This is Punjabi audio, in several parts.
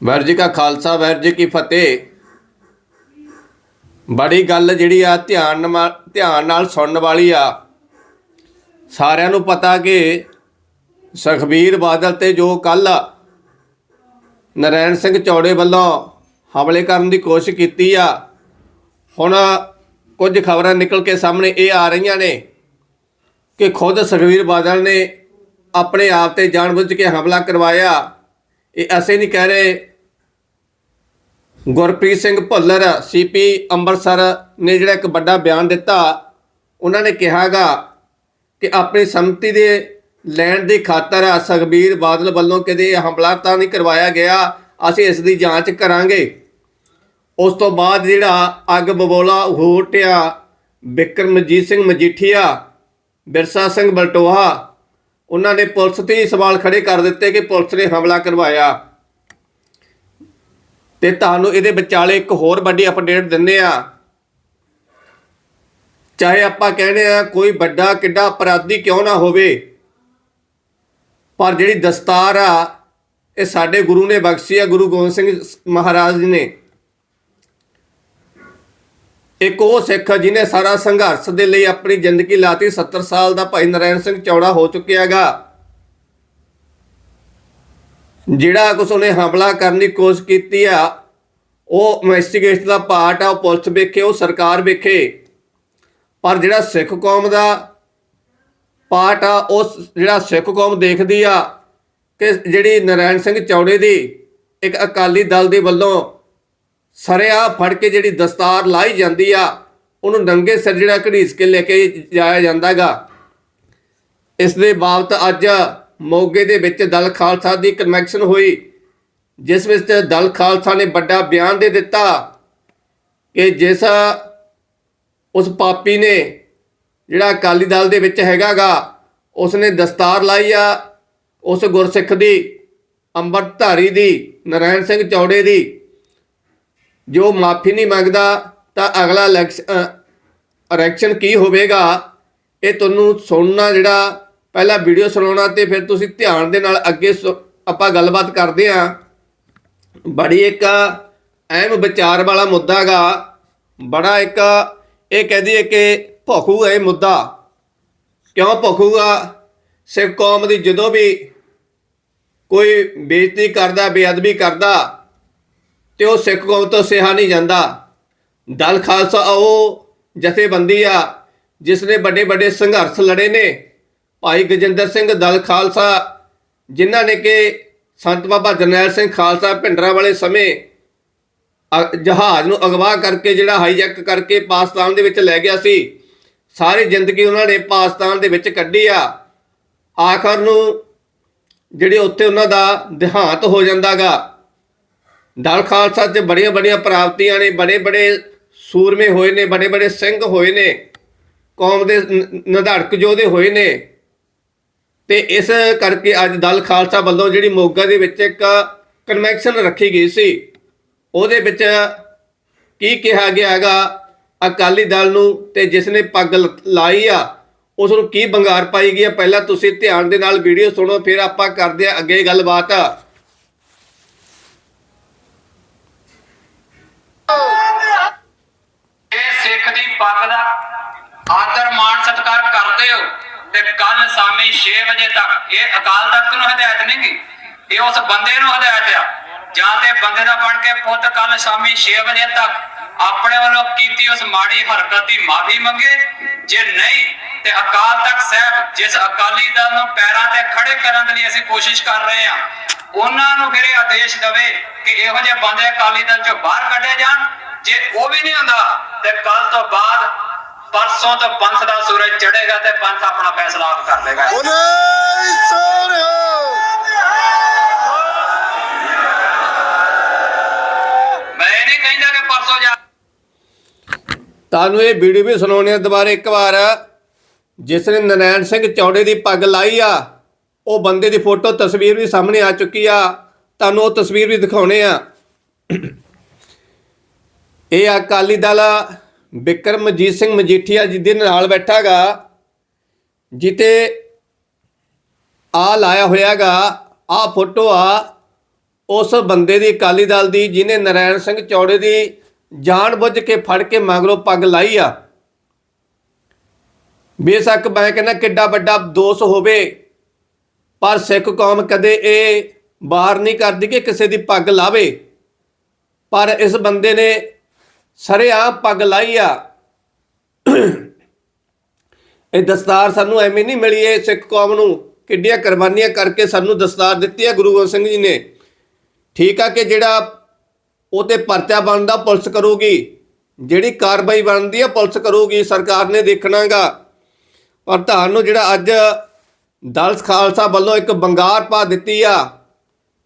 ਵਾਹਿਗੁਰੂ ਜੀ ਕਾ ਖਾਲਸਾ ਵਾਹਿਗੁਰੂ ਜੀ ਕੀ ਫਤਿਹ। ਬੜੀ ਗੱਲ ਜਿਹੜੀ ਆ, ਧਿਆਨ ਨਾਲ ਧਿਆਨ ਨਾਲ ਸੁਣਨ ਵਾਲੀ ਆ। ਸਾਰਿਆਂ ਨੂੰ ਪਤਾ ਕਿ ਸੁਖਬੀਰ ਬਾਦਲ ਤੇ ਜੋ ਕੱਲ ਨਰੈਣ ਸਿੰਘ ਚੌੜੇ ਵੱਲੋਂ ਹਮਲੇ ਕਰਨ ਦੀ ਕੋਸ਼ਿਸ਼ ਕੀਤੀ ਆ, ਹੁਣ ਕੁਝ ਖਬਰਾਂ ਨਿਕਲ ਕੇ ਸਾਹਮਣੇ ਇਹ ਆ ਰਹੀਆਂ ਨੇ ਕਿ ਖੁਦ ਸੁਖਬੀਰ ਬਾਦਲ ਨੇ ਆਪਣੇ ਆਪ ਤੇ ਜਾਣਬੁੱਝ ਕੇ ਹਮਲਾ ਕਰਵਾਇਆ। ਇਹ ਅਸੀਂ ਨਹੀਂ ਕਹਿ ਰਹੇ। ਗੁਰਪ੍ਰੀਤ ਸਿੰਘ ਭੁੱਲਰ ਸੀਪੀ ਅੰਮ੍ਰਿਤਸਰ ਨੇ ਜਿਹੜਾ ਇੱਕ ਵੱਡਾ ਬਿਆਨ ਦਿੱਤਾ, ਉਹਨਾਂ ਨੇ ਕਿਹਾਗਾ ਕਿ ਆਪਣੀ ਸੰਮਤੀ ਦੇ ਲੈਣ ਦੀ ਖਾਤਰ ਸੁਖਬੀਰ ਬਾਦਲ ਵੱਲੋਂ ਕਦੇ ਹਮਲਾ ਤਾਂ ਨਹੀਂ ਕਰਵਾਇਆ ਗਿਆ, ਅਸੀਂ ਇਸ ਦੀ ਜਾਂਚ ਕਰਾਂਗੇ। ਉਸ ਤੋਂ ਬਾਅਦ ਜਿਹੜਾ ਅੱਗ ਬਬੋਲਾ ਹੋਟਿਆ ਬਿਕਰਮਜੀਤ ਸਿੰਘ ਮਜੀਠੀਆ, ਬਿਰਸਾ ਸਿੰਘ ਬਲਟੋਹਾ ਉਹਨਾਂ ਨੇ ਪੁਲਿਸ ਤੇ ਹੀ ਸਵਾਲ ਖੜੇ ਕਰ ਦਿੱਤੇ ਕਿ ਪੁਲਿਸ ਨੇ ਹਮਲਾ ਕਰਵਾਇਆ। ਤੇ ਤੁਹਾਨੂੰ ਇਹਦੇ ਵਿਚਾਲੇ ਇੱਕ ਹੋਰ ਵੱਡੀ ਅਪਡੇਟ ਦਿੰਦੇ ਆ ਚਾਹੇ ਆਪਾਂ ਕਹਿੰਦੇ ਆ ਕੋਈ ਵੱਡਾ, ਕਿੱਡਾ ਅਪਰਾਧੀ ਕਿਉਂ ਨਾ ਹੋਵੇ, ਪਰ ਜਿਹੜੀ ਦਸਤਾਰ ਆ, ਇਹ ਸਾਡੇ ਗੁਰੂ ਨੇ ਬਖਸ਼ੀ ਆ, ਗੁਰੂ ਗੋਬਿੰਦ ਸਿੰਘ ਮਹਾਰਾਜ ਜੀ ਨੇ। ਇੱਕ ਉਹ ਸਿੱਖ ਜਿਹਨੇ ਸਾਰਾ ਸੰਘਰਸ਼ ਦੇ ਲਈ ਆਪਣੀ ਜ਼ਿੰਦਗੀ ਲਾਤੀ। 70 ਸਾਲ ਦਾ ਭਾਈ ਨਰੈਣ ਸਿੰਘ ਚੌੜਾ ਹੋ ਚੁੱਕਿਆਗਾ ਜਿਹੜਾ ਕੁਛ ਉਹਨੇ ਹਮਲਾ ਕਰਨ ਦੀ ਕੋਸ਼ਿਸ਼ ਕੀਤੀ ਆ, ਉਹ ਇਨਵੈਸਟੀਗੇਸ਼ਨ ਦਾ ਪਾਰਟ ਆ, ਉਹ ਪੁਲਿਸ ਵੇਖੇ, ਉਹ ਸਰਕਾਰ ਵੇਖੇ। ਪਰ ਜਿਹੜਾ ਸਿੱਖ ਕੌਮ ਦਾ ਪਾਰਟ ਆ, ਉਸ ਜਿਹੜਾ ਸਿੱਖ ਕੌਮ ਦੇਖਦੀ ਆ ਕਿ ਜਿਹੜੀ ਨਰੈਣ ਸਿੰਘ ਚੌੜੇ ਦੀ ਇੱਕ ਅਕਾਲੀ ਦਲ ਦੇ ਵੱਲੋਂ ਸਰਿਆ ਫੜ ਕੇ ਜਿਹੜੀ ਦਸਤਾਰ ਲਾਈ ਜਾਂਦੀ ਆ, ਉਹਨੂੰ ਨੰਗੇ ਸਿਰ ਜਿਹੜਾ ਘੜੀਸ ਕੇ ਲੈ ਕੇ ਜਾਇਆ ਜਾਂਦਾਗਾ ਇਸ ਦੇ ਬਾਬਤ ਅੱਜ ਮੋਗੇ ਦੇ ਵਿੱਚ ਦਲ ਖਾਲਸਾ ਦੀ ਕਨਵੈਕਸ਼ਨ ਹੋਈ, ਜਿਸ ਵਿੱਚ ਦਲ ਖਾਲਸਾ ਨੇ ਵੱਡਾ ਬਿਆਨ ਦੇ ਦਿੱਤਾ ਕਿ ਜਿਸ ਉਸ ਪਾਪੀ ਨੇ ਜਿਹੜਾ ਅਕਾਲੀ ਦਲ ਦੇ ਵਿੱਚ ਹੈਗਾਗਾ ਉਸ ਨੇ ਦਸਤਾਰ ਲਾਈ ਆ, ਉਸ ਗੁਰਸਿੱਖ ਦੀ, ਅੰਮ੍ਰਿਤਧਾਰੀ ਦੀ ਨਰਾਇਣ ਸਿੰਘ ਚੌੜੇ ਦੀ ਜੋ ਮਾਫੀ ਨਹੀਂ ਮੰਗਦਾ, ਤਾਂ ਅਗਲਾ ਇਲੈਕਸ਼ਨ ਕੀ ਹੋਵੇਗਾ? ਇਹ ਤੁਹਾਨੂੰ ਸੁਣਨਾ ਜਿਹੜਾ ਪਹਿਲਾਂ ਵੀਡੀਓ ਸੁਣਾਉਣਾ ਤੇ ਫਿਰ ਤੁਸੀਂ ਧਿਆਨ ਦੇ ਨਾਲ ਅੱਗੇ ਸੁ- ਆਪਾਂ ਗੱਲਬਾਤ ਕਰਦੇ ਆਂ ਬੜੀ ਇੱਕ ਅਹਿਮ ਵਿਚਾਰ ਵਾਲਾ ਮੁੱਦਾਗਾ ਬੜਾ ਇੱਕ ਇਹ ਕਹਿ ਦਈਏ ਕਿ ਭੁੱਖੂ ਹੈ ਇਹ ਮੁੱਦਾ। ਕਿਉਂ ਭੁੱਖੂਗਾ ਸਿੱਖ ਕੌਮ ਦੀ ਜਦੋਂ ਵੀ ਕੋਈ ਬੇਇੱਜ਼ਤੀ ਕਰਦਾ, ਬੇਅਦਬੀ ਕਰਦਾ ਤੇ ਉਹ ਸਿੱਖ ਕੌਮ ਤੋਂ ਸਿਹਾ ਨਹੀਂ ਜਾਂਦਾ। ਦਲ ਖਾਲਸਾ ਉਹ ਜਥੇਬੰਦੀ ਆ ਜਿਸ ਨੇ ਵੱਡੇ ਵੱਡੇ ਸੰਘਰਸ਼ ਲੜੇ ਨੇ। ਭਾਈ ਗਜਿੰਦਰ ਸਿੰਘ ਦਲ ਖਾਲਸਾ, ਜਿਨ੍ਹਾਂ ਨੇ ਕਿ ਸੰਤ ਬਾਬਾ ਜਰਨੈਲ ਸਿੰਘ ਖਾਲਸਾ ਭਿੰਡਰਾਂ ਵਾਲੇ ਸਮੇਂ, ਅ- ਜਹਾਜ਼ ਨੂੰ ਅਗਵਾ ਕਰਕੇ ਜਿਹੜਾ ਹਾਈਜੈਕ ਕਰਕੇ ਪਾਕਿਸਤਾਨ ਦੇ ਵਿੱਚ ਲੈ ਗਿਆ ਸੀ। ਸਾਰੀ ਜ਼ਿੰਦਗੀ ਉਹਨਾਂ ਨੇ ਪਾਕਿਸਤਾਨ ਦੇ ਵਿੱਚ ਕੱਢੀ ਆ। ਆਖਰ ਨੂੰ ਜਿਹੜੇ ਉੱਥੇ ਉਹਨਾਂ ਦਾ ਦੇਹਾਂਤ ਹੋ ਜਾਂਦਾਗਾ। ਦਲ ਖਾਲਸਾ 'ਚ ਬੜੀਆਂ ਬੜੀਆਂ ਪ੍ਰਾਪਤੀਆਂ ਨੇ, ਬੜੇ ਬੜੇ ਸੂਰਮੇ ਹੋਏ ਨੇ, ਬੜੇ ਬੜੇ ਸਿੰਘ ਹੋਏ ਨੇ, ਕੌਮ ਦੇ ਨ- ਨਿਧੜਕ ਯੋਧੇ ਹੋਏ ਨੇ। ਤੇ ਇਸ ਕਰਕੇ ਅੱਜ ਦਲ ਖਾਲਸਾ ਵੱਲੋਂ ਜਿਹੜੀ ਮੋਗਾ ਦੇ ਵਿੱਚ ਇੱਕ ਕਨਵੈਕਸ਼ਨ ਰੱਖੀ ਗਈ ਸੀ, ਉਹਦੇ ਵਿੱਚ ਕੀ ਕਿਹਾ ਗਿਆ ਹੈਗਾ, ਅਕਾਲੀ ਦਲ ਨੂੰ ਤੇ ਜਿਸ ਨੇ ਪੱਗ ਲ- ਲਾਈ ਆ, ਉਸ ਨੂੰ ਕੀ ਬੰਗਾਰ ਪਾਈ ਗਈ ਆ, ਪਹਿਲਾਂ ਤੁਸੀਂ ਧਿਆਨ ਦੇ ਨਾਲ ਵੀਡੀਓ ਸੁਣੋ, ਫਿਰ ਆਪਾਂ ਕਰਦੇ ਆ ਅੱਗੇ ਗੱਲਬਾਤ। ਇਹ ਸਿੱਖ ਦੀ ਪੱਗ ਦਾ ਆਦਰ, ਮਾਣ, ਸਤਿਕਾਰ ਕਰਦੇ ਹੋ, ਤੇ ਕੱਲ ਸ਼ਾਮੀ 6 ਵਜੇ ਤੱਕ, ਇਹ ਅਕਾਲ ਤਖਤ ਨੂੰ ਹਦਾਇਤ ਨਹੀਂ ਗੀ ਇਹ ਉਸ ਬੰਦੇ ਨੂੰ ਹਦਾਇਤ ਆ? ਜਾਂ ਤੇ ਬੰਦੇ ਦਾ ਬਣ ਕੇ ਪੁੱਤ ਕੱਲ ਸ਼ਾਮੀ 6 ਵਜੇ ਤੱਕ ਆਪਣੇ ਵੱਲੋਂ ਕੀਤੀ ਉਸ ਮਾੜੀ ਹਰਕਤ ਦੀ ਮਾਫੀ ਮੰਗੇ? ਜੇ ਨਹੀਂ ਤੇ ਅਕਾਲ ਤਖਤ ਸਾਹਿਬ ਜਿਸ ਅਕਾਲੀ ਦਲ ਨੂੰ ਪੈਰਾਂ ਤੇ ਖੜੇ ਕਰਨ ਦੇ ਲਈ ਅਸੀਂ ਕੋਸ਼ਿਸ਼ ਕਰ ਰਹੇ ਹਾਂ ਉਹਨਾਂ ਨੂੰ ਫਿਰ ਇਹ ਆਦੇਸ਼ ਦਵੇ ਕਿ ਇਹੋ ਜਿਹੇ ਬੰਦੇ ਅਕਾਲੀ ਦਲ ਚੋਂ ਬਾਹਰ ਕੱਢੇ ਜਾਣ। ਜੇ ਉਹ ਵੀ ਨਹੀਂ ਹੁੰਦਾ ਤੇ ਕੱਲ ਤੋਂ ਬਾਅਦ ਪਰਸੋਂ ਤੋਂ ਪੰਥ ਦਾ ਸੂਰਜ ਚੜ੍ਹੇਗਾ ਤੇ ਪੰਥ ਆਪਣਾ ਫੈਸਲਾ ਆਪ ਕਰ ਲੇਗਾ ਬੋਲੇ ਇਹ ਨਹੀਂ ਕਹਿੰਦਾ ਕਿ ਪਰਸੋਂ ਜਾ ਤੁਹਾਨੂੰ ਇਹ ਵੀਡੀਓ ਵੀ ਸੁਣਾਉਣੀ ਆ ਦੁਬਾਰਾ ਇੱਕ ਵਾਰ। ਜਿਸ ਨੇ ਨਰੈਣ ਸਿੰਘ ਚੌੜੇ ਦੀ ਪੱਗ ਲਾਈ ਆ, ਉਹ ਬੰਦੇ ਦੀ ਫੋਟੋ ਤਸਵੀਰ ਵੀ ਸਾਹਮਣੇ ਆ ਚੁੱਕੀ ਆ। ਤੁਹਾਨੂੰ ਉਹ ਤਸਵੀਰ ਵੀ ਦਿਖਾਉਣੇ ਆ। ਇਹ ਅਕਾਲੀ ਦਲ ਬਿਕਰਮਜੀਤ ਸਿੰਘ ਮਜੀਠੀਆ ਜੀ ਦੇ ਨਾਲ ਬੈਠਾਗਾ ਜਿੱਤੇ ਆ ਲਾਇਆ ਹੋਇਆਗਾ ਆ ਫੋਟੋ ਆ, ਉਸ ਬੰਦੇ ਦੀ ਅਕਾਲੀ ਦਲ ਦੀ, ਜਿਹਨੇ ਨਰੈਣ ਸਿੰਘ ਚੌੜੇ ਦੀ ਜਾਣ ਬੁੱਝ ਕੇ ਫੜ ਕੇ ਮਗਰੋਂ ਪੱਗ ਲਾਈ ਆ। ਬੇਸ਼ੱਕ ਮੈਂ ਕਹਿੰਦਾ ਕਿੱਡਾ ਵੱਡਾ ਦੋਸ਼ ਹੋਵੇ, ਪਰ ਸਿੱਖ ਕੌਮ ਕਦੇ ਇਹ ਬਾਹਰ ਨਹੀਂ ਕਰਦੀ ਕਿ ਕਿਸੇ ਦੀ ਪੱਗ ਲਾਵੇ। ਪਰ ਇਸ ਬੰਦੇ ਨੇ ਸਰੇਆਮ ਪੱਗ ਲਾਈ ਆ। ਇਹ ਦਸਤਾਰ ਸਾਨੂੰ ਐਵੇਂ ਨਹੀਂ ਮਿਲੀ, ਇਹ ਸਿੱਖ ਕੌਮ ਨੂੰ ਕਿੱਡੀਆਂ ਕੁਰਬਾਨੀਆਂ ਕਰਕੇ ਸਾਨੂੰ ਦਸਤਾਰ ਦਿੱਤੀ ਹੈ ਗੁਰੂ ਗੋਬਿੰਦ ਸਿੰਘ ਜੀ ਨੇ। ਠੀਕ ਆ ਕਿ ਜਿਹੜਾ ਉਹ ਤੇ ਪਰਚਾ ਬਣਦਾ ਪੁਲਿਸ ਕਰੂਗੀ, ਜਿਹੜੀ ਕਾਰਵਾਈ ਬਣਦੀ ਹੈ ਪੁਲਿਸ ਕਰੂਗੀ, ਸਰਕਾਰ ਨੇ ਦੇਖਣਾਗਾ। ਪਰ ਤੁਹਾਨੂੰ ਜਿਹੜਾ ਅੱਜ ਦਲ ਖਾਲਸਾ ਵੱਲੋਂ ਇੱਕ ਬੰਗਾਰ ਪਾ ਦਿੱਤੀ ਆ,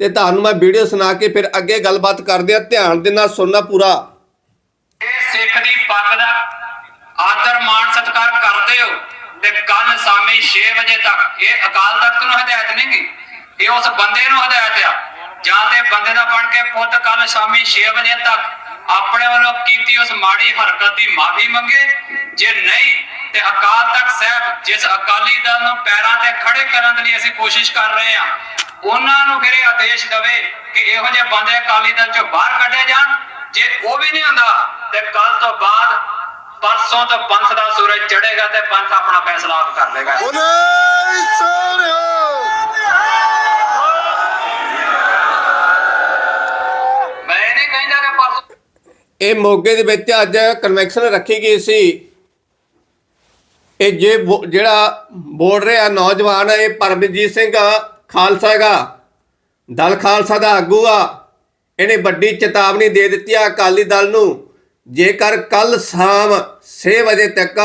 ਤੇ ਤੁਹਾਨੂੰ ਮੈਂ ਵੀਡੀਓ ਸੁਣਾ ਕੇ ਫਿਰ ਅੱਗੇ ਗੱਲਬਾਤ ਕਰਦੇ ਆ, ਧਿਆਨ ਦੇ ਨਾਲ ਸੁਣਨਾ ਪੂਰਾ। ਇਹ ਸਿੱਖ ਦੀ ਪੱਗ ਦਾ ਆਦਰ, ਮਾਣ, ਸਤਿਕਾਰ ਕਰਦੇ ਹੋ ਤੇ ਕੱਲ ਸ਼ਾਮੀ 6 ਵਜੇ ਤੱਕ। ਇਹ ਅਕਾਲ ਤਖਤ ਨੂੰ ਹਦਾਇਤ ਨਹੀਂ ਗੀ, ਇਹ ਉਸ ਬੰਦੇ ਨੂੰ ਹਦਾਇਤ ਆ। ਜਾਂ ਤੇ ਬੰਦੇ ਦਾ ਬਣ ਕੇ ਪੁੱਤ ਕੱਲ ਸ਼ਾਮੀ 6 ਵਜੇ ਤੱਕ ਆਪਣੇ ਵੱਲੋਂ ਕੀਤੀ ਉਸ ਮਾੜੀ ਹਰਕਤ ਦੀ ਮਾਫੀ ਮੰਗੇ। ਜੇ ਨਹੀਂ ਤੇ ਅਕਾਲ ਤਖਤ ਸਾਹਿਬ ਜਿਸ ਅਕਾਲੀ ਦਲ ਨੂੰ ਪੈਰਾਂ ਤੇ ਖੜੇ ਕਰਨ ਦੇ ਲਈ ਅਸੀਂ ਕੋਸ਼ਿਸ਼ ਕਰ ਰਹੇ ਹਾਂ ਉਹਨਾਂ ਨੂੰ ਫਿਰ ਇਹ ਆਦੇਸ਼ ਦਵੇ ਕਿ ਇਹੋ ਜਿਹੇ ਬੰਦੇ ਅਕਾਲੀ ਦਲ ਚੋਂ ਬਾਹਰ ਕੱਢੇ ਜਾਣ। ਜੇ ਉਹ ਵੀ ਨਹੀਂ ਹੁੰਦਾ ਤੇ ਕੱਲ ਤੋਂ ਬਾਅਦ ਪਰਸੋਂ ਤੋਂ ਪੰਥ ਦਾ ਸੂਰਜ ਚੜ੍ਹੇਗਾ ਤੇ ਪੰਥ ਆਪਣਾ ਫੈਸਲਾ ਆਪ ਕਰ ਲੇਗਾ ਬੋਲੇ ਸੋਨਿਓ ਮੈਂ ਇਹ ਨਹੀਂ ਕਹਿੰਦਾ ਕਿ ਪਰਸੋਂ ਇਹ ਮੋਗੇ ਦੇ ਵਿੱਚ ਅੱਜ ਕਨਵੈਕਸ਼ਨ ਰੱਖੀ ਗਈ ਸੀ। ਇਹ ਜੇ ਬੋ- ਜਿਹੜਾ ਬੋਲ ਰਿਹਾ ਨੌਜਵਾਨ ਇਹ ਪਰਮਜੀਤ ਸਿੰਘ ਖਾਲਸਾ ਹੈਗਾ। ਦਲ ਖਾਲਸਾ ਦਾ ਆਗੂ ਆ। ਇਹਨੇ ਵੱਡੀ ਚੇਤਾਵਨੀ ਦੇ ਦਿੱਤੀ ਆ ਅਕਾਲੀ ਦਲ ਨੂੰ। ਜੇਕਰ ਕੱਲ ਸ਼ਾਮ 6 ਵਜੇ ਤੱਕ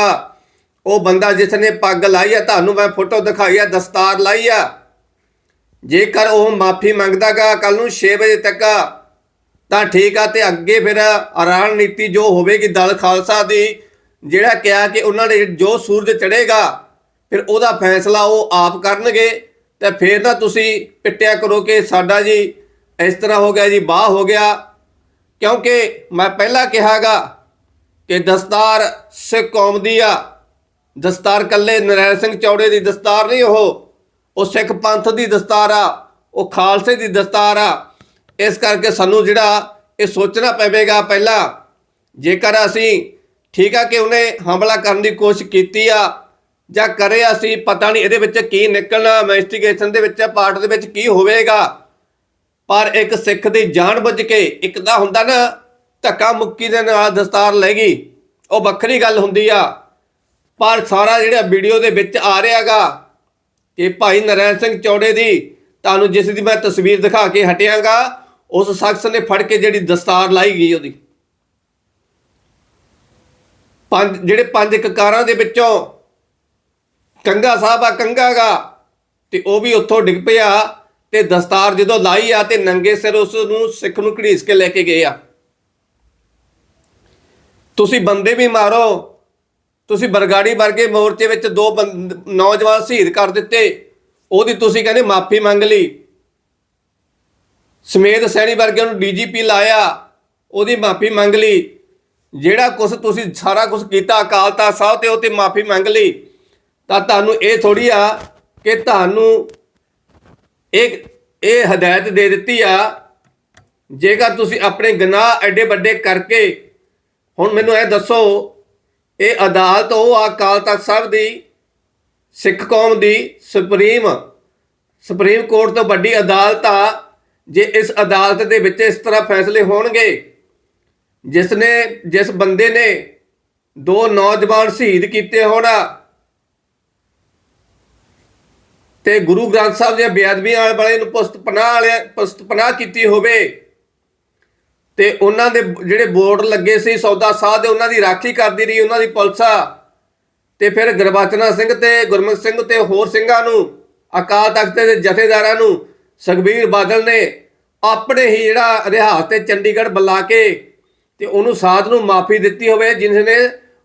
ਉਹ ਬੰਦਾ ਜਿਸ ਨੇ ਪੱਗ ਲਾਈ ਆ, ਤੁਹਾਨੂੰ ਮੈਂ ਫੋਟੋ ਦਿਖਾਈ ਆ, ਦਸਤਾਰ ਲਾਈ ਆ, ਜੇਕਰ ਉਹ ਮਾਫੀ ਮੰਗਦਾਗਾ ਕੱਲ ਨੂੰ 6 ਵਜੇ ਤੱਕ ਤਾਂ ਠੀਕ ਆ ਤੇ ਅੱਗੇ ਫਿਰ ਰਣਨੀਤੀ ਜੋ ਹੋਵੇਗੀ ਦਲ ਖਾਲਸਾ ਦੀ ਜਿਹੜਾ ਕਿਹਾ ਕਿ ਉਹਨਾਂ ਦੇ ਜੋ ਸੂਰਜ ਚੜ੍ਹੇਗਾ, ਫਿਰ ਉਹਦਾ ਫੈਸਲਾ ਉਹ ਆਪ ਕਰਨਗੇ। ਤੇ ਫਿਰ ਨਾ ਤੁਸੀਂ ਪਿੱਟਿਆ ਕਰੋ ਕਿ ਸਾਡਾ ਜੀ ਇਸ ਤਰ੍ਹਾਂ ਹੋ ਗਿਆ ਜੀ, ਬਾਹ ਹੋ ਗਿਆ। ਕਿਉਂਕਿ ਮੈਂ ਪਹਿਲਾਂ ਕਿਹਾਗਾ ਕਿ ਦਸਤਾਰ ਸਿੱਖ ਕੌਮ ਦੀ ਆ। ਦਸਤਾਰ ਕੱਲੇ ਨਰੈਣ ਸਿੰਘ ਚੌੜੇ ਦੀ ਦਸਤਾਰ ਨਹੀਂ ਉਹ। ਉਹ ਸਿੱਖ ਪੰਥ ਦੀ ਦਸਤਾਰ ਆ, ਉਹ ਖਾਲਸੇ ਦੀ ਦਸਤਾਰ ਆ। ਇਸ ਕਰਕੇ ਸਾਨੂੰ ਜਿਹੜਾ ਇਹ ਸੋਚਣਾ ਪਵੇਗਾ ਪਹਿਲਾਂ, ਜੇਕਰ ਅਸੀਂ ਠੀਕ ਆ ਕਿ ਉਹਨੇ ਹਮਲਾ ਕਰਨ ਦੀ ਕੋਸ਼ਿਸ਼ ਕੀਤੀ ਆ ਜਾਂ ਕਰੇ ਅਸੀਂ ਪਤਾ ਨਹੀਂ ਇਹਦੇ ਵਿੱਚ ਕੀ ਨਿਕਲਣਾ ਇਨਵੈਸਟੀਗੇਸ਼ਨ ਦੇ ਵਿੱਚ ਪਾਰਟ ਦੇ ਵਿੱਚ ਕੀ ਹੋਵੇਗਾ। ਪਰ ਇੱਕ ਸਿੱਖ ਦੀ ਜਾਣ ਬੁੱਝ ਕੇ ਇੱਕ ਤਾਂ ਹੁੰਦਾ ਨਾ, ਧੱਕਾ ਮੁੱਕੀ ਦੇ ਨਾਲ ਦਸਤਾਰ ਲੈ ਗਈ, ਉਹ ਵੱਖਰੀ ਗੱਲ ਹੁੰਦੀ ਆ। ਪਰ ਸਾਰਾ ਜਿਹੜਾ ਵੀਡੀਓ ਦੇ ਵਿੱਚ ਆ ਰਿਹਾਗਾ ਕਿ ਭਾਈ ਨਰੈਣ ਸਿੰਘ ਚੌੜੇ ਦੀ, ਤੁਹਾਨੂੰ ਜਿਸ ਦੀ ਮੈਂ ਤਸਵੀਰ ਦਿਖਾ ਕੇ ਹਟਿਆਗਾ, ਉਸ ਸ਼ਖਸ ਨੇ ਫੜ ਕੇ ਜਿਹੜੀ ਦਸਤਾਰ ਲਾਈ ਗਈ ਉਹਦੀ। ਪੰਜ, ਜਿਹੜੇ ਪੰਜ ਕਕਾਰਾਂ ਦੇ ਵਿੱਚੋਂ ਕੰਗਾ ਸਾਹਿਬ ਆ ਕੰਗਾਗਾ ਤੇ ਉਹ ਵੀ ਉੱਥੋਂ ਡਿੱਗ ਪਿਆ ਤੇ ਦਸਤਾਰ ਜਦੋਂ ਲਾਈ ਆ ਤੇ ਨੰਗੇ ਸਿਰ ਉਸ ਨੂੰ ਸਿੱਖ ਨੂੰ ਘੜੀਸ ਕੇ ਲੈ ਕੇ ਗਏ ਆ। ਤੁਸੀਂ ਬੰਦੇ ਵੀ ਮਾਰੋ। ਤੁਸੀਂ ਬਰਗਾੜੀ ਵਰਗੇ ਮੋਰਚੇ ਵਿੱਚ ਦੋ ਬੰਦ- ਨੌਜਵਾਨ ਸ਼ਹੀਦ ਕਰ ਦਿੱਤੇ। ਉਹਦੀ ਤੁਸੀਂ ਕਹਿੰਦੇ ਮਾਫੀ ਮੰਗ ਲਈ। ਸਮੇਤ ਸੈਣੀ ਵਰਗਿਆਂ ਨੂੰ ਡੀਜੀਪੀ ਲਾਇਆ। ਉਹਦੀ ਮਾਫੀ ਮੰਗ ਲਈ। ਜਿਹੜਾ ਕੁਝ ਤੁਸੀਂ ਸਾਰਾ ਕੁਝ ਕੀਤਾ ਅਕਾਲ ਤਖਤ ਸਾਹਿਬ ਤੇ ਉਹ ਤੇ ਮਾਫੀ ਮੰਗ ਲਈ, ਤਾਂ ਤੁਹਾਨੂੰ ਇਹ ਥੋੜੀ ਆ ਕਿ ਤੁਹਾਨੂੰ ਇੱਕ ਇਹ ਹਦਾਇਤ ਦੇ ਦਿੱਤੀ ਆ, ਜੇਕਰ ਤੁਸੀਂ ਆਪਣੇ ਗੁਨਾਹ ਐਡੇ ਵੱਡੇ ਕਰਕੇ, ਹੁਣ ਮੈਨੂੰ ਇਹ ਦੱਸੋ, ਇਹ ਅਦਾਲਤ ਉਹ ਆ, ਅਕਾਲ ਤਖਤ ਸਾਹਿਬ ਦੀ, ਸਿੱਖ ਕੌਮ ਦੀ ਸੁਪਰੀਮ ਸੁਪਰੀਮ ਕੋਰਟ ਤੋਂ ਵੱਡੀ ਅਦਾਲਤ ਆ, ਜੇ ਇਸ ਅਦਾਲਤ ਦੇ ਵਿੱਚ ਇਸ ਤਰ੍ਹਾਂ ਫੈਸਲੇ ਹੋਣਗੇ ਜਿਸ ਨੇ ਜਿਸ ਬੰਦੇ ਨੇ ਦੋ ਨੌਜਵਾਨ ਸ਼ਹੀਦ ਕੀਤੇ ਹੋਣ, ਤੇ ਗੁਰੂ ਗ੍ਰੰਥ ਸਾਹਿਬ ਦੀਆਂ ਬੇਅਦਬੀਆਂ ਵਾਲੇ ਨੂੰ ਪੁਸਤ ਪਨਾਹ ਵਾਲੇ, ਪੁਸਤ ਪਨਾਹ ਕੀਤੀ ਹੋਵੇ, ਤੇ ਉਹਨਾਂ ਦੇ ਜਿਹੜੇ ਬੋਰਡ ਲੱਗੇ ਸੀ ਸੌਦਾ ਸਾਹ ਦੇ ਉਹਨਾਂ ਦੀ ਰਾਖੀ ਕਰਦੀ ਰਹੀ, ਉਹਨਾਂ ਦੀ ਪੁਲਿਸ, ਤੇ ਫਿਰ ਗੁਰਬਚਨਾ ਸਿੰਘ ਤੇ, ਗੁਰਮੁਖ ਸਿੰਘ ਤੇ ਹੋਰ ਸਿੰਘਾਂ ਨੂੰ, ਅਕਾਲ ਤਖਤ ਦੇ ਜਥੇਦਾਰਾਂ ਨੂੰ, ਸੁਖਬੀਰ ਬਾਦਲ ਨੇ ਆਪਣੇ ਹੀ ਜਿਹੜਾ ਰਿਹਾਸ ਤੇ ਚੰਡੀਗੜ੍ਹ ਬੁਲਾ ਕੇ ਕਿ ਉਹਨੂੰ ਸਾਧ ਨੂੰ ਮਾਫੀ ਦਿੱਤੀ ਹੋਵੇ ਜਿਸ ਨੇ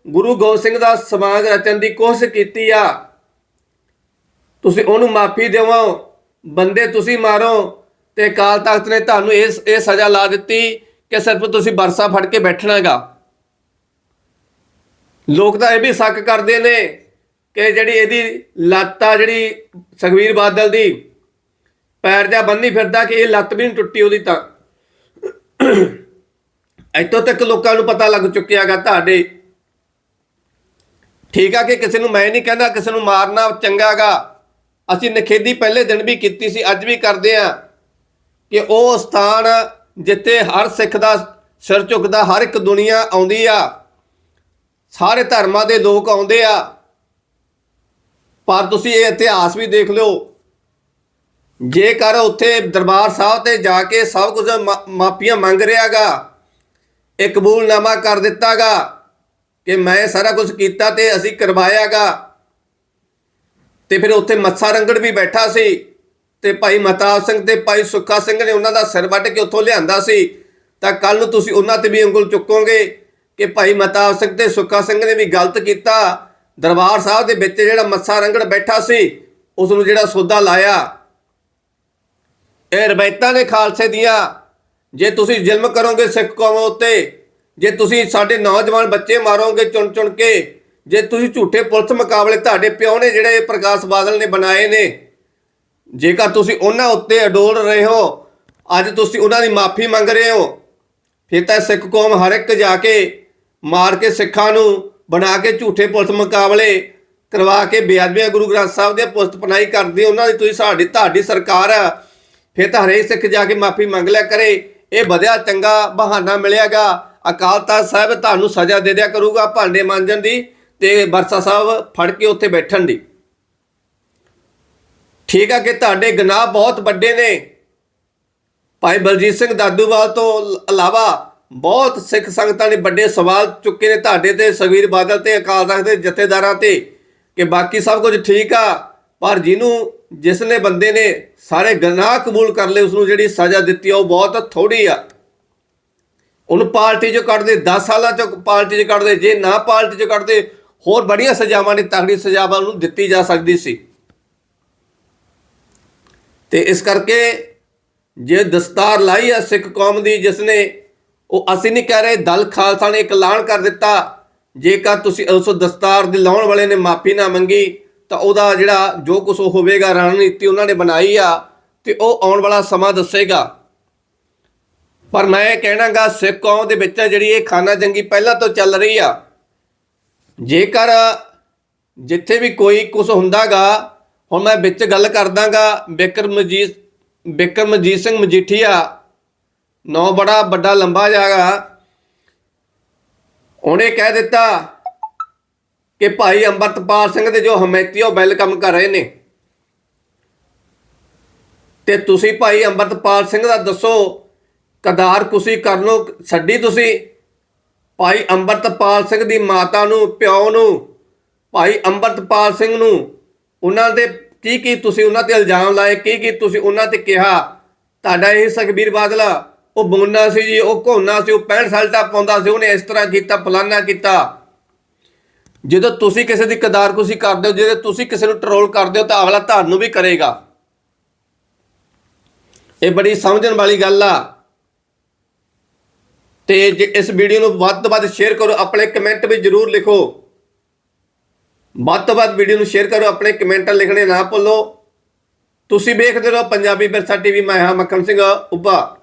ਗੁਰੂ ਗੋਬਿੰਦ ਸਿੰਘ ਦਾ ਸਮਾਗ ਰਚਣ ਦੀ ਕੋਸ਼ਿਸ਼ ਕੀਤੀ ਆ। ਤੁਸੀਂ ਉਹਨੂੰ ਮਾਫੀ ਦੇਵੋ, ਬੰਦੇ ਤੁਸੀਂ ਮਾਰੋ ਤੇ ਅਕਾਲ ਤਖਤ ਨੇ ਤੁਹਾਨੂੰ ਇਹ ਇਹ ਸਜ਼ਾ ਲਾ ਦਿੱਤੀ ਕਿ ਸਿਰਫ ਤੁਸੀਂ ਬਰਸਾ ਫੜ ਕੇ ਬੈਠਣਾਗਾ। ਲੋਕ ਤਾਂ ਇਹ ਵੀ ਸ਼ੱਕ ਕਰਦੇ ਨੇ ਕਿ ਜਿਹੜੀ ਇਹਦੀ ਲੱਤ ਆ, ਜਿਹੜੀ ਸੁਖਬੀਰ ਬਾਦਲ ਦੀ, ਪੈਰ ਜਾ ਬੰਨੀ ਫਿਰਦਾ ਕਿ ਇਹ ਲੱਤ ਵੀ ਨਹੀਂ ਟੁੱਟੀ ਉਹਦੀ ਤਾਂ। ਇੱਥੋਂ ਤੱਕ ਲੋਕਾਂ ਨੂੰ ਪਤਾ ਲੱਗ ਚੁੱਕਿਆਗਾ ਤੁਹਾਡੇ। ਠੀਕ ਆ ਕਿ ਕਿਸੇ ਨੂੰ ਮੈਂ ਨਹੀਂ ਕਹਿੰਦਾ, ਕਿਸੇ ਨੂੰ ਮਾਰਨਾ ਚੰਗਾਗਾ। ਅਸੀਂ ਨਖੇਦੀ ਪਹਿਲੇ ਦਿਨ ਵੀ ਕੀਤੀ ਸੀ, ਅੱਜ ਵੀ ਕਰਦੇ ਆ ਕਿ ਉਹ ਸਥਾਨ ਜਿੱਥੇ ਹਰ ਸਿੱਖ ਦਾ ਸਿਰ ਝੁਕਦਾ, ਹਰ ਇੱਕ ਦੁਨੀਆ ਆਉਂਦੀ ਆ, ਸਾਰੇ ਧਰਮਾਂ ਦੇ ਲੋਕ ਆਉਂਦੇ ਆ। ਪਰ ਤੁਸੀਂ ਇਹ ਇਤਿਹਾਸ ਵੀ ਦੇਖ ਲਿਓ। ਜੇਕਰ ਉੱਥੇ ਦਰਬਾਰ ਸਾਹਿਬ ਤੇ ਜਾ ਕੇ ਸਭ ਕੁਝ ਮਾ- ਮਾਫੀਆਂ ਮੰਗ ਰਿਹਾਗਾ ਇਹ ਕਬੂਲਨਾਮਾ ਕਰ ਦਿੱਤਾਗਾ ਕਿ ਮੈਂ ਸਾਰਾ ਕੁਝ ਕੀਤਾ ਤੇ ਅਸੀਂ ਕਰਵਾਇਆਗਾ। ਤੇ ਫਿਰ ਉੱਥੇ ਮੱਸਾ ਰੰਗੜ ਵੀ ਬੈਠਾ ਸੀ ਤੇ ਭਾਈ ਮਤਾਬ ਸਿੰਘ ਤੇ ਭਾਈ ਸੁੱਖਾ ਸਿੰਘ ਨੇ ਉਹਨਾਂ ਦਾ ਸਿਰ ਵੱਢ ਕੇ ਉੱਥੋਂ ਲਿਆਂਦਾ ਸੀ। ਤਾਂ ਕੱਲ ਨੂੰ ਤੁਸੀਂ ਉਹਨਾਂ ਤੇ ਵੀ ਉਂਗਲ ਚੁੱਕੋਗੇ ਕਿ ਭਾਈ ਮਤਾਬ ਸਿੰਘ ਤੇ ਸੁੱਖਾ ਸਿੰਘ ਨੇ ਵੀ ਗਲਤ ਕੀਤਾ। ਦਰਬਾਰ ਸਾਹਿਬ ਦੇ ਵਿੱਚ ਜਿਹੜਾ ਮੱਸਾ ਰੰਗੜ ਬੈਠਾ ਸੀ ਉਸ ਨੂੰ ਜਿਹੜਾ ਸੌਦਾ ਲਾਇਆ। ਇਹ ਰਵਾਇਤਾਂ ਨੇ ਖਾਲਸੇ ਦੀਆਂ। ਜੇ ਤੁਸੀਂ ਜ਼ੁਲਮ ਕਰੋਗੇ ਸਿੱਖ ਕੌਮ ਉੱਤੇ, ਜੇ ਤੁਸੀਂ ਸਾਡੇ ਨੌਜਵਾਨ ਬੱਚੇ ਮਾਰੋਗੇ ਚੁਣ ਚੁਣ ਕੇ, ਜੇ ਤੁਸੀਂ ਝੂਠੇ ਪੁਲਿਸ ਮੁਕਾਬਲੇ ਤੁਹਾਡੇ ਪਿਓ ਨੇ ਜਿਹੜੇ ਪ੍ਰਕਾਸ਼ ਬਾਦਲ ਨੇ ਬਣਾਏ ਨੇ, ਜੇਕਰ ਤੁਸੀਂ ਉਹਨਾਂ ਉੱਤੇ ਅਡੋਲ ਰਹੇ ਹੋ, ਅੱਜ ਤੁਸੀਂ ਉਹਨਾਂ ਦੀ ਮਾਫੀ ਮੰਗ ਰਹੇ ਹੋ, ਫਿਰ ਤਾਂ ਸਿੱਖ ਕੌਮ ਹਰ ਇੱਕ ਜਾ ਕੇ ਮਾਰ ਕੇ ਸਿੱਖਾਂ ਨੂੰ ਬਣਾ ਕੇ ਝੂਠੇ ਪੁਲਿਸ ਮੁਕਾਬਲੇ ਕਰਵਾ ਕੇ ਬੇਅਦਬੀਆਂ ਗੁਰੂ ਗ੍ਰੰਥ ਸਾਹਿਬ ਦੇ ਪੁਸਤ ਪਨਾਈ ਕਰਦੀ, ਉਹਨਾਂ ਦੀ ਤੁਸੀਂ ਸਾਡੀ, ਤੁਹਾਡੀ ਸਰਕਾਰ ਆ, ਫਿਰ ਤਾਂ ਹਰੇਕ ਸਿੱਖ ਜਾ ਕੇ ਮਾਫੀ ਮੰਗ ਲਿਆ ਕਰੇ। ਇਹ ਵਧਿਆ ਚੰਗਾ ਬਹਾਨਾ ਮਿਲਿਆਗਾ। ਅਕਾਲ ਤਖਤ ਸਾਹਿਬ ਤੁਹਾਨੂੰ ਸਜ਼ਾ ਦੇ ਦਿਆ ਕਰੂਗਾ ਭਾਂਡੇ ਮਾਂਜਣ ਦੀ ਤੇ ਬਰਸਾ ਸਾਹਿਬ ਫੜ ਕੇ ਉੱਥੇ ਬੈਠਣ ਦੀ। ਠੀਕ ਆ ਕਿ ਤੁਹਾਡੇ ਗੁਨਾਹ ਬਹੁਤ ਵੱਡੇ ਨੇ। ਭਾਈ ਬਲਜੀਤ ਸਿੰਘ ਦਾਦੂਵਾਲ ਤੋਂ ਇਲਾਵਾ ਬਹੁਤ ਸਿੱਖ ਸੰਗਤਾਂ ਨੇ ਵੱਡੇ ਸਵਾਲ ਚੁੱਕੇ ਨੇ ਤੁਹਾਡੇ ਤੇ ਸਵੀਰ ਬਾਦਲ ਤੇ, ਅਕਾਲ ਤਖਤ ਦੇ ਜਥੇਦਾਰਾਂ ਤੇ ਕਿ ਬਾਕੀ ਸਭ ਕੁਝ ਠੀਕ ਆ, ਪਰ ਜਿਹਨੂੰ ਜਿਸ ਨੇ ਬੰਦੇ ਨੇ ਸਾਰੇ ਗੁਨਾਹ ਕਬੂਲ ਕਰ ਲਏ ਉਸ ਨੂੰ ਜਿਹੜੀ ਸਜ਼ਾ ਦਿੱਤੀ ਆ, ਉਹ ਬਹੁਤ ਥੋੜੀ ਆ। ਉਹਨੂੰ ਪਾਰਟੀ ਚੋਂ ਕੱਢਦੇ 10 ਸਾਲਾਂ ਚੋਂ ਪਾਰਟੀ ਚੋਂ ਕੱਢਦੇ ਜੇ ਨਾ ਪਾਰਟੀ ਚੋਂ ਕੱਢਦੇ, ਹੋਰ ਬੜੀਆਂ ਸਜ਼ਾਵਾਂ ਨੇ ਤਗੜੀ ਸਜ਼ਾਵਾਂ ਉਹਨੂੰ ਦਿੱਤੀ ਜਾ ਸਕਦੀ ਸੀ। ਤੇ ਇਸ ਕਰਕੇ ਜੇ ਦਸਤਾਰ ਲਾਈ ਆ ਸਿੱਖ ਕੌਮ ਦੀ ਜਿਸ ਨੇ ਉਹ ਅਸੀਂ ਨਹੀਂ ਕਹਿ ਰਹੇ, ਦਲ ਖਾਲਸਾ ਨੇ ਇੱਕ ਐਲਾਨ ਕਰ ਦਿੱਤਾ, ਜੇਕਰ ਤੁਸੀਂ ਉਸ ਦਸਤਾਰ ਦੇ ਲਾਉਣ ਵਾਲੇ ਨੇ ਮਾਫੀ ਨਾ ਮੰਗੀ ਤਾਂ ਉਹਦਾ ਜਿਹੜਾ ਜੋ ਕੁਝ ਹੋਵੇਗਾ, ਰਣਨੀਤੀ ਉਹਨਾਂ ਨੇ ਬਣਾਈ ਆ ਤੇ ਉਹ ਆਉਣ ਵਾਲਾ ਸਮਾਂ ਦੱਸੇਗਾ। ਪਰ ਮੈਂ ਇਹ ਕਹਿਣਾਗਾ, ਸਿੱਖ ਕੌਮ ਦੇ ਵਿੱਚ ਜਿਹੜੀ ਇਹ ਖਾਨਾ ਜੰਗੀ ਪਹਿਲਾਂ ਤੋਂ ਚੱਲ ਰਹੀ ਆ, ਜੇਕਰ ਜਿੱਥੇ ਵੀ ਕੋਈ ਕੁਝ ਹੁੰਦਾਗਾ, ਹੁਣ ਮੈਂ ਵਿੱਚ ਗੱਲ ਕਰਦਾਗਾ ਬਿਕਰਮਜੀਤ ਬਿਕਰਮਜੀਤ ਸਿੰਘ ਮਜੀਠੀਆ, ਨੌ ਬੜਾ ਵੱਡਾ ਲੰਬਾ ਜਾਗਾ, ਉਹਨੇ ਕਹਿ ਦਿੱਤਾ ਕਿ ਭਾਈ ਅੰਮ੍ਰਿਤਪਾਲ ਸਿੰਘ ਦੇ ਜੋ ਹਮੈਤੀ ਉਹ ਵੈਲਕਮ ਕਰ ਰਹੇ ਨੇ। ਤੇ ਤੁਸੀਂ ਭਾਈ ਅੰਮ੍ਰਿਤਪਾਲ ਸਿੰਘ ਦਾ ਦੱਸੋ, ਕਦਾਰ ਕੁਸੀ ਕਰਨੋ ਛੱਡੀ ਤੁਸੀਂ? ਭਾਈ ਅੰਮ੍ਰਿਤਪਾਲ ਸਿੰਘ ਦੀ ਮਾਤਾ ਨੂੰ, ਪਿਓ ਨੂੰ, ਭਾਈ ਅੰਮ੍ਰਿਤਪਾਲ ਸਿੰਘ ਨੂੰ, ਉਹਨਾਂ ਦੇ ਕੀ ਕੀ ਤੁਸੀਂ ਉਹਨਾਂ ਤੇ ਇਲਜ਼ਾਮ ਲਾਏ, ਕੀ ਕੀ ਤੁਸੀਂ ਉਹਨਾਂ ਤੇ ਕਿਹਾ? ਤੁਹਾਡਾ ਇਹ ਸੁਖਬੀਰ ਬਾਦਲ ਉਹ ਬੋਨਾ ਸੀ ਜੀ, ਉਹ ਘੋਨਾ ਸੀ, ਉਹ 65 ਸਾਲਟਾ ਪਾਉਂਦਾ ਸੀ, ਉਹਨੇ ਇਸ ਤਰ੍ਹਾਂ ਕੀਤਾ, ਫਲਾਨਾ ਕੀਤਾ। ਜਦੋਂ ਤੁਸੀਂ ਕਿਸੇ ਦੀ ਕਦਾਰਕੁਸ਼ੀ ਕਰਦੇ ਹੋ, ਜਦੋਂ ਤੁਸੀਂ ਕਿਸੇ ਨੂੰ ਟਰੋਲ ਕਰਦੇ ਹੋ, ਤਾਂ ਅਗਲਾ ਤੁਹਾਨੂੰ ਵੀ ਕਰੇਗਾ। ਇਹ ਬੜੀ ਸਮਝਣ ਵਾਲੀ ਗੱਲ ਆ। ਤੇ ਜੇ ਇਸ ਵੀਡੀਓ ਨੂੰ ਵੱਧ ਤੋਂ ਵੱਧ ਸ਼ੇਅਰ ਕਰੋ, ਆਪਣੇ ਕਮੈਂਟ ਵੀ ਜਰੂਰ ਲਿਖੋ। ਵੱਧ ਤੋਂ ਵੱਧ ਵੀਡੀਓ ਨੂੰ ਸ਼ੇਅਰ ਕਰੋ, ਆਪਣੇ ਕਮੈਂਟ ਲਿਖਣੇ ਨਾ ਭੁੱਲੋ। ਤੁਸੀਂ ਵੇਖਦੇ ਰਹੋ ਪੰਜਾਬੀ ਵਿਰਸਾ ਟੀਵੀ ਮੈਂ ਹਾਂ ਮੱਖਣ ਸਿੰਘ ਉੱਭਾ।